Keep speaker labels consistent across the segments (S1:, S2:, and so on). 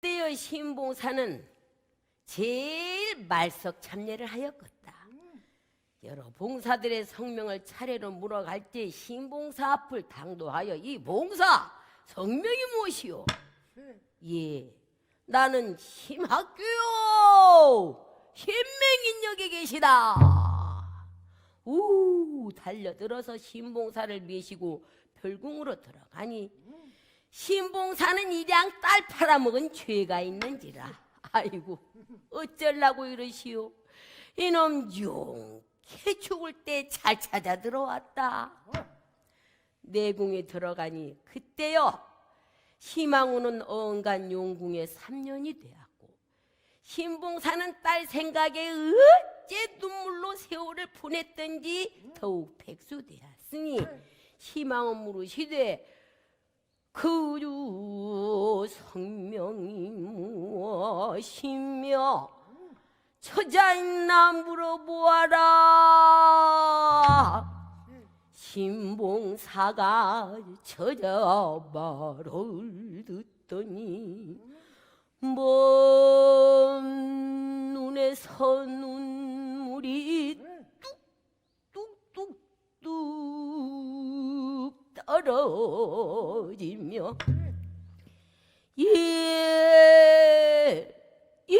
S1: 그때의 신봉사는 제일 말석 참여를 하였겠다. 여러 봉사들의 성명을 차례로 물어갈 때 신봉사 앞을 당도하여 이 봉사 성명이 무엇이오? 예, 나는 힘학교요. 힘맹인역에 계시다. 우 달려들어서 신봉사를 메시고 별궁으로 들어가니 신봉사는 일양 딸 팔아먹은 죄가 있는지라 아이고 어쩌려고 이러시오 이놈 용케 죽을 때 잘 찾아 들어왔다 내궁에 들어가니 그때요 희망우는 어언간 용궁에 3년이 되었고 신봉사는 딸 생각에 어째 눈물로 세월을 보냈던지 더욱 백수되었으니 희망은 물으시되 그주 성명이 무엇이며 처자있나 물어보아라 신봉사가 처자 말을 듣더니 먼 눈에서 눈물이 뚝뚝뚝뚝 떨어지며 예, 예,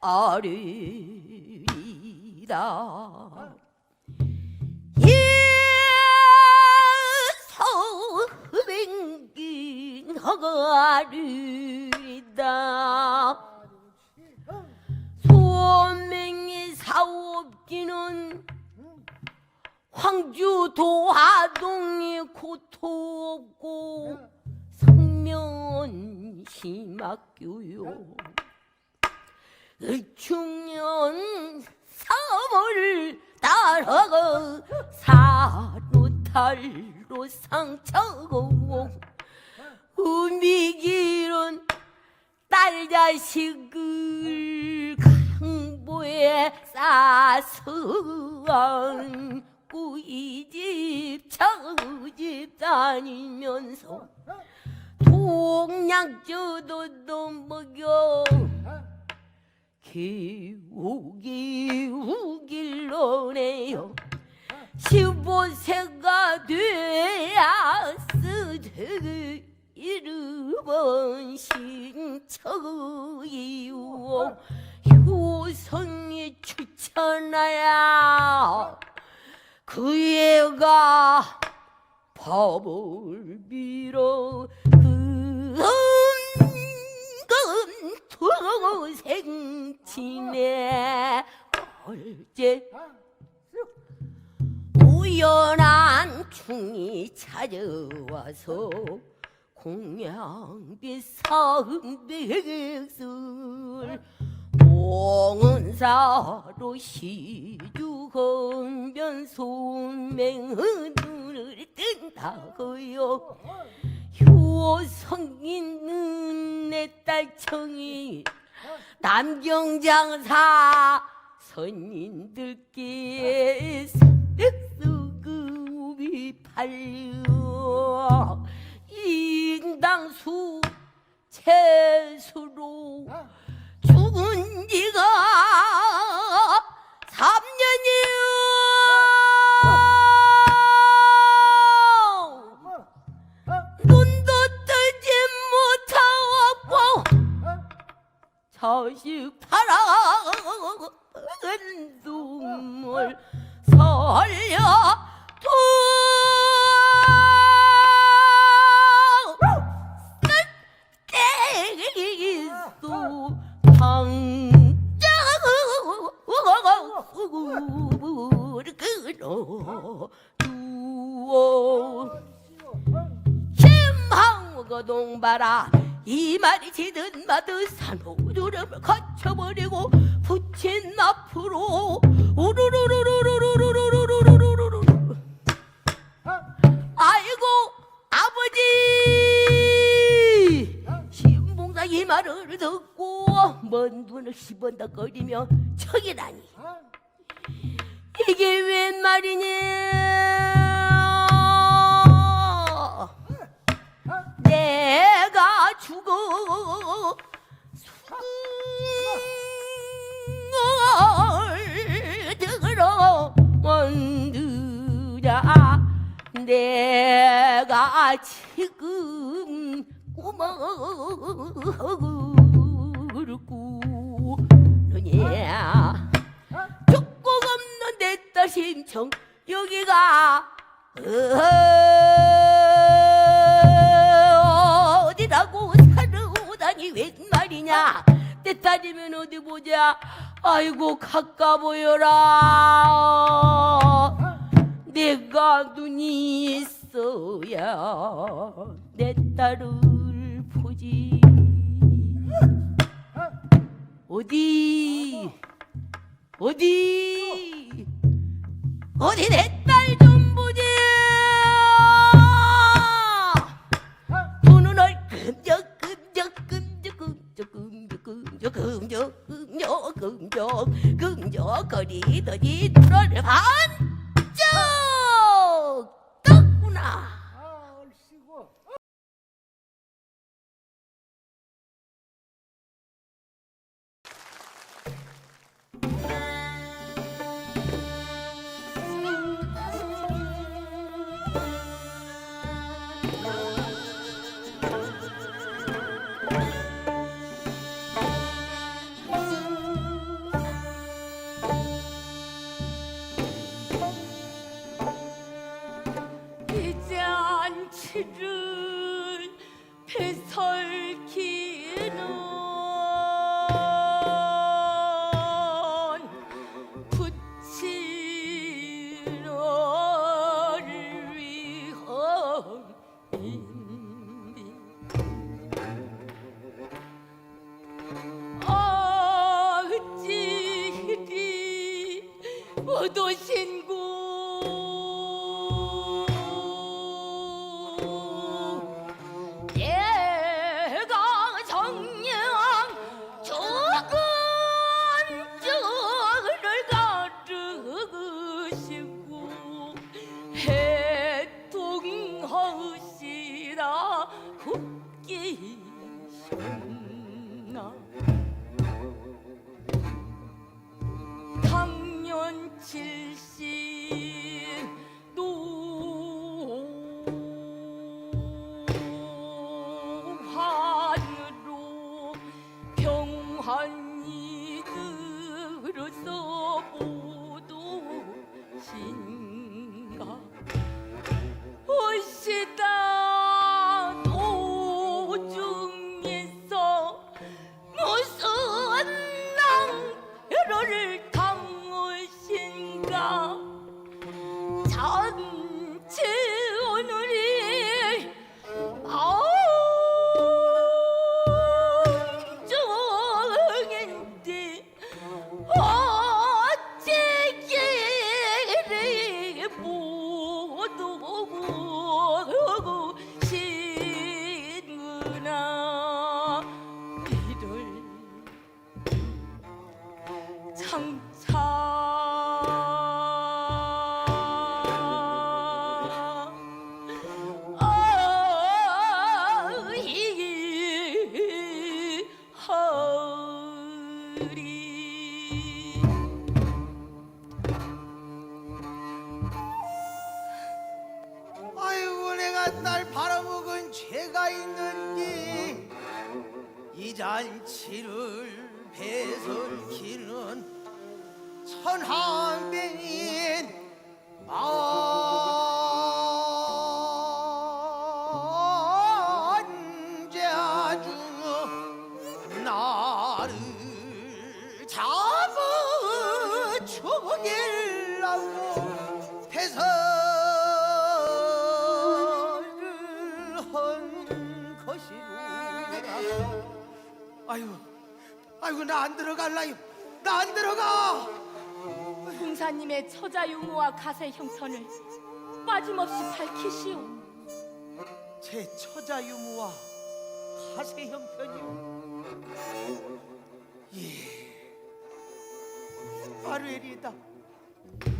S1: 아리 허가리다. 소맹이 사옵기는 황주 도하동이 고토 없고 성면 심학교요 을충년 사월을 따라가 사루탈로 상처고 우미기는 딸 자식을 강보에 싸서 안고 이집 저집 다니면서 동양주도 먹여 기우기 우길로네요. 15세가 돼야 쓰되 이르번 신처이요 효성이 추천하야 그 애가 법을 빌어 금금 생치네 얼제 우연한 충이 찾아와서 공양비 사은백술 몽은사로 시주건변 손맹의 눈을 뜬다고요. 효성이는 내 딸 청이 남경장사 선인들께 백수급이 팔 가라. 이 말이 지든 마든 산호두름을 거쳐버리고 부친 앞으로 우르르르르르르르르르르르 아이고 아버지 신봉사 이 말을 듣고 먼 눈을 시번덕거리며 척이라니 이게 웬 말이냐 내 죽어. 숨을 들어 원드자 내가 지금 꿈을 꾸느냐. 죽고 없는 내딸 심청 여기가 어디라고 살아오다니 웬 말이냐? 내 딸이면 어디 보자. 아이고 가까 보여라. 내가 눈이 있어야 내 딸을 보지. 어디? 어디? 어디 내 딸 좀 多谢 허리.
S2: 아이고 내가 딸 팔아먹은 죄가 있는지. 이 잔치를 배설기는 천한 죽이려고 해설을 한 것이로라 아유 아이고 나 안 들어갈라요 나 안 들어가
S3: 공사님의 처자 유무와 가세 형편을 빠짐없이 밝히시오.
S2: 제 처자 유무와 가세 아뢰리다 예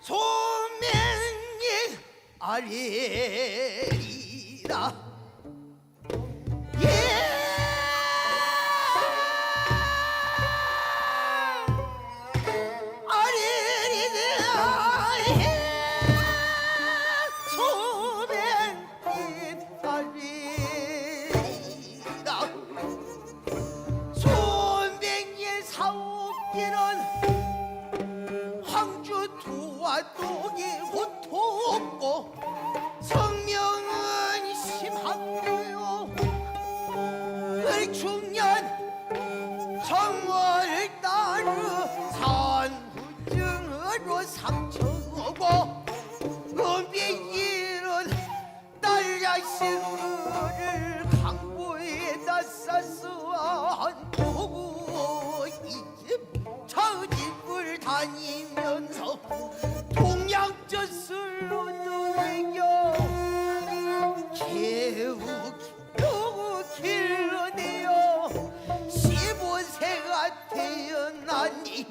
S2: 소명이 아뢰리다 겨우 길러내어 15세가 되었나니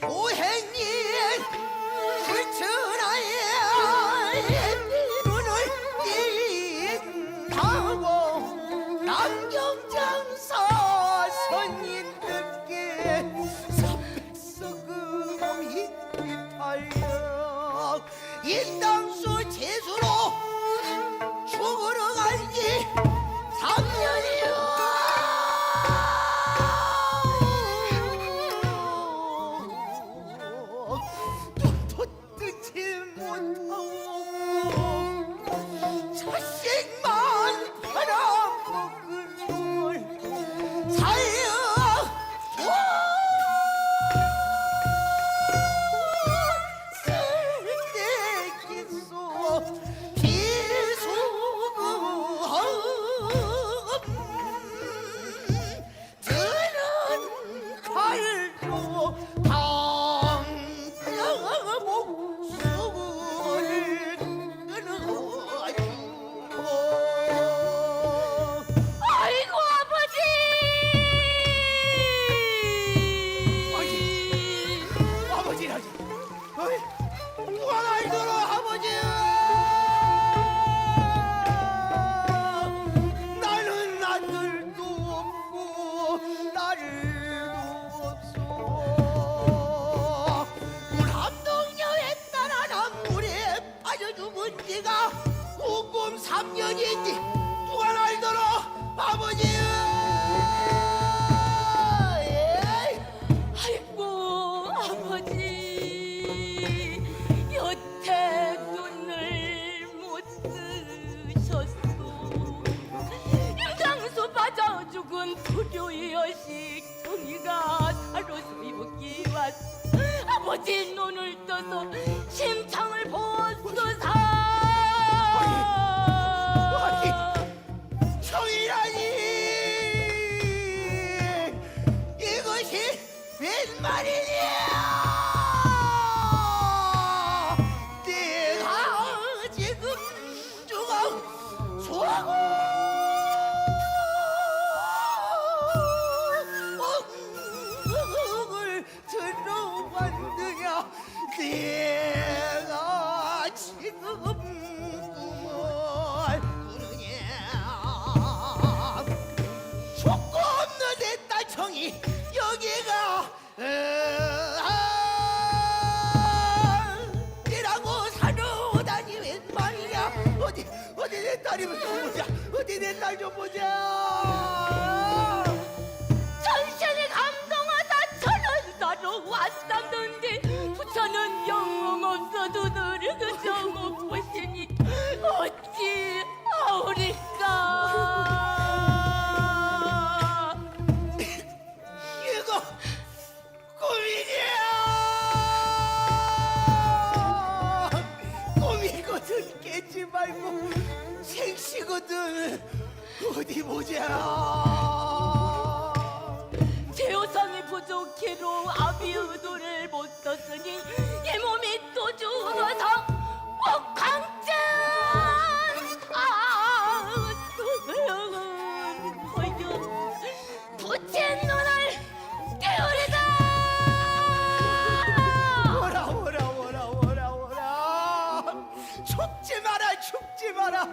S2: 교행 죽은 지가 후금 3년이지. 누가 날 들어? 아버지.
S3: 아이고 아버지. 여태 눈을 못 뜨셨소. 유장수 빠져 죽은 불효의 여식 정이가 사로서 여기 왔 아버지 눈을 떠서 심창
S2: 웬 친구들 어디 보자.
S3: 재호성이 부족해로 아비 의도를 못 썼으니
S2: 이 몸이 또 죽어서 목강증 아 소명은 허여
S3: 부채 눈을 깨우리다 오라 오라 오라 오라 오라. 죽지 마라 죽지 마라.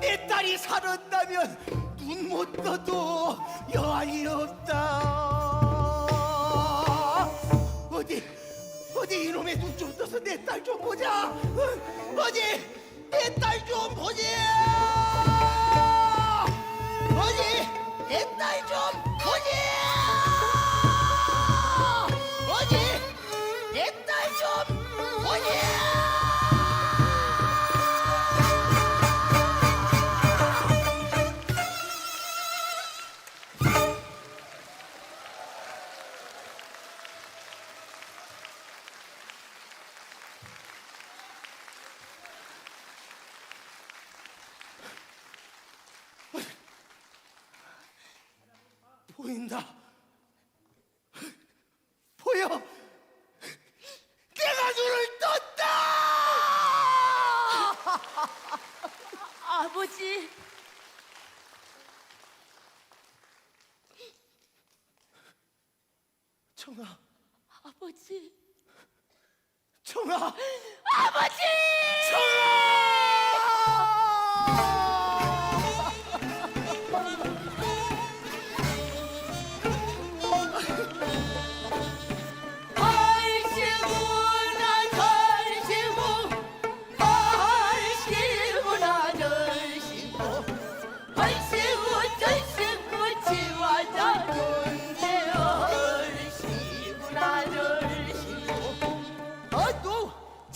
S2: 내 딸이 살았다면 눈 못 떠도 여한이 없다. 어디 어디 이놈의 눈 좀 떠서 내 딸 좀 보자. 어, 어디 내 딸 좀 보자 어디 내 딸 좀 보자 어디 내딸좀 보자 보인다. 보여. 내가 눈을 떴다.
S1: 아버지
S2: 청아,
S1: 아버지
S2: 청아,
S1: 아버지 얼씨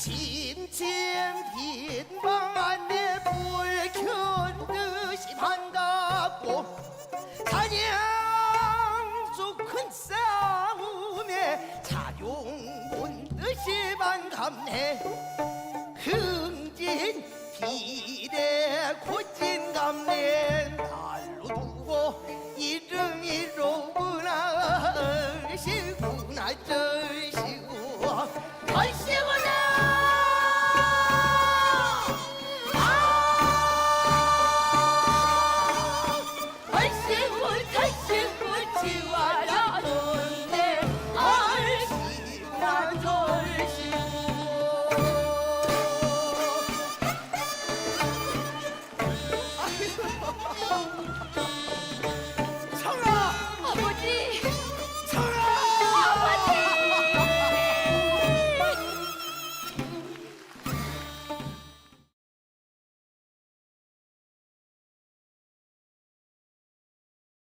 S2: 침침 빈방 안에 불켠 듯이 반갑고 사냥수 큰 싸움에 자용 본 듯이 반갑네. 흥진 비례 고진 두고